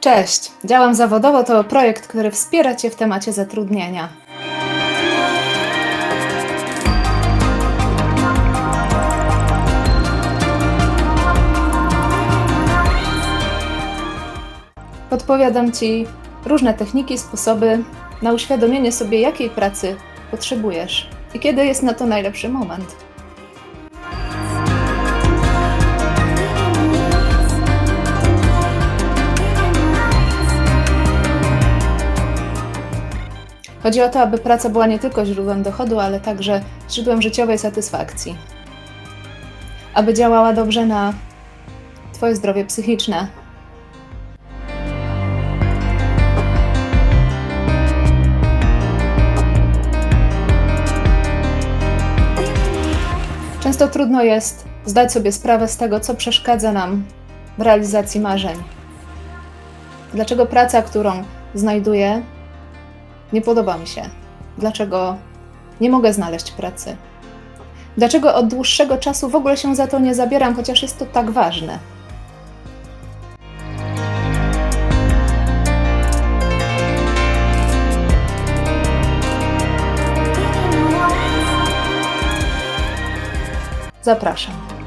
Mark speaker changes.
Speaker 1: Cześć! Działam zawodowo to projekt, który wspiera Cię w temacie zatrudnienia. Podpowiadam Ci różne techniki, sposoby na uświadomienie sobie, jakiej pracy potrzebujesz i kiedy jest na to najlepszy moment. Chodzi o to, aby praca była nie tylko źródłem dochodu, ale także źródłem życiowej satysfakcji. Aby działała dobrze na Twoje zdrowie psychiczne. Często trudno jest zdać sobie sprawę z tego, co przeszkadza nam w realizacji marzeń. Dlaczego praca, którą znajduję, nie podoba mi się. Dlaczego nie mogę znaleźć pracy? Dlaczego od dłuższego czasu w ogóle się za to nie zabieram, chociaż jest to tak ważne? Zapraszam.